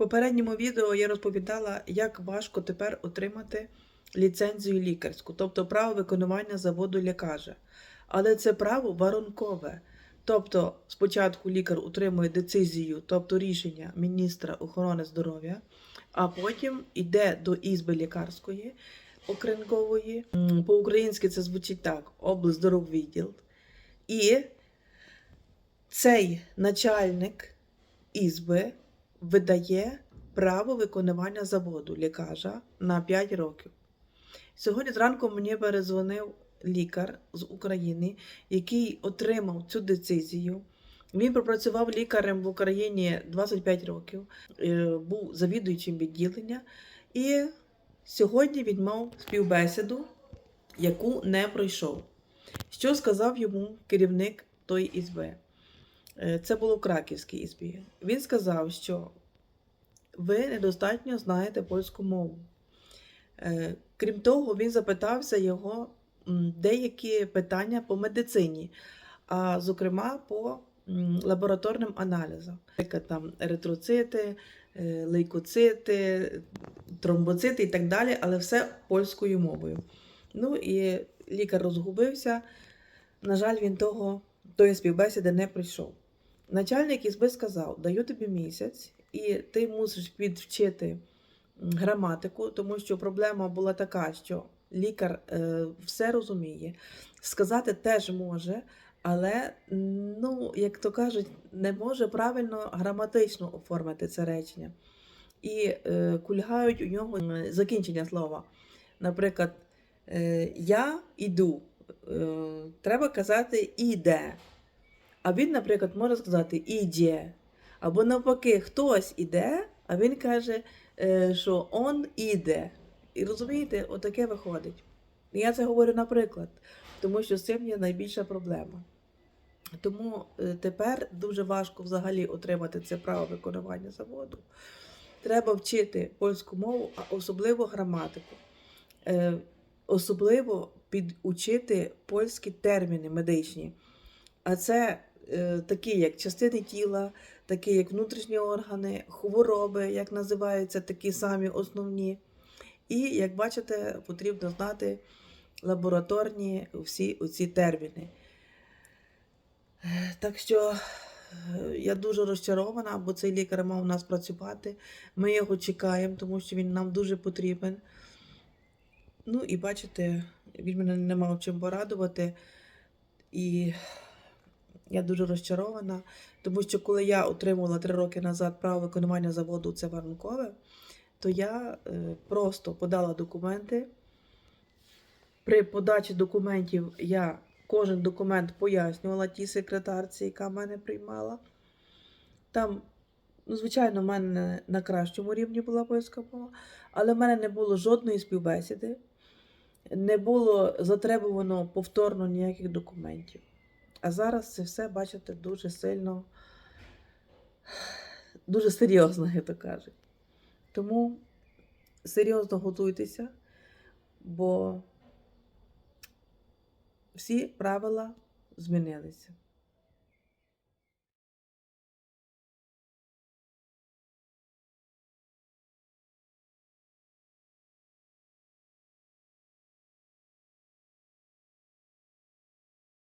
попередньому відео я розповідала, як важко тепер отримати ліцензію лікарську, тобто право виконування заводу лікаря. Але це право воронкове. Тобто, спочатку лікар отримує децизію, тобто рішення міністра охорони здоров'я, а потім йде до ізби лікарської окринкової. По-українськи це звучить так: облздороввідділ. І цей начальник ізби видає право виконування заводу лікаря на 5 років. Сьогодні зранку мені перезвонив лікар з України, який отримав цю децизію. Він пропрацював лікарем в Україні 25 років, е, був завідуючим відділення, і сьогодні він мав співбесіду, яку не пройшов. Що сказав йому керівник тої ізби? Е, Це було в Краківській ізбі. Він сказав, що ви недостатньо знаєте польську мову. Е, Крім того, він запитався його деякі питання по медицині, а зокрема по лабораторним аналізам, Наприклад, там еритроцити, е, лейкоцити, тромбоцити і так далі, але все польською мовою. Ну і лікар розгубився. На жаль, він того, тої співбесіди не прийшов. Начальник ізби сказав: даю тобі місяць, і ти мусиш підвчити граматику, тому що проблема була така, що лікар е, все розуміє, сказати теж може, але, ну, як то кажуть, не може правильно граматично оформити це речення. І е, кульгають у нього закінчення слова. Наприклад, е, я іду. Треба казати іде. А він, наприклад, може сказати іде. Або навпаки, хтось іде, а він каже, е, що он іде. І розумієте, отаке виходить. Я це говорю наприклад, тому що з цим є найбільша проблема. Тому е, тепер дуже важко взагалі отримати це право виконування заводу. Треба вчити польську мову, а особливо граматику. Е, Особливо підучити польські терміни медичні. А це такі, як частини тіла, такі як внутрішні органи, хвороби, як називаються такі самі основні. І, як бачите, потрібно знати лабораторні всі оці терміни. Е, Так що е, я дуже розчарована, бо цей лікар мав у нас працювати. Ми його чекаємо, тому що він нам дуже потрібен. Ну і бачите, він мене не мав чим порадувати. І я дуже розчарована, тому що коли я отримувала три роки назад право виконування заводу це Воронкове, то я е, просто подала документи. При подачі документів я кожен документ пояснювала тій секретарці, яка мене приймала. Там, ну, звичайно, в мене на кращому рівні була польська мова, але в мене не було жодної співбесіди, не було затребувано повторно ніяких документів. А зараз це все, бачите, дуже сильно, дуже серйозно, як то кажуть. Тому серйозно готуйтеся, бо всі правила змінилися.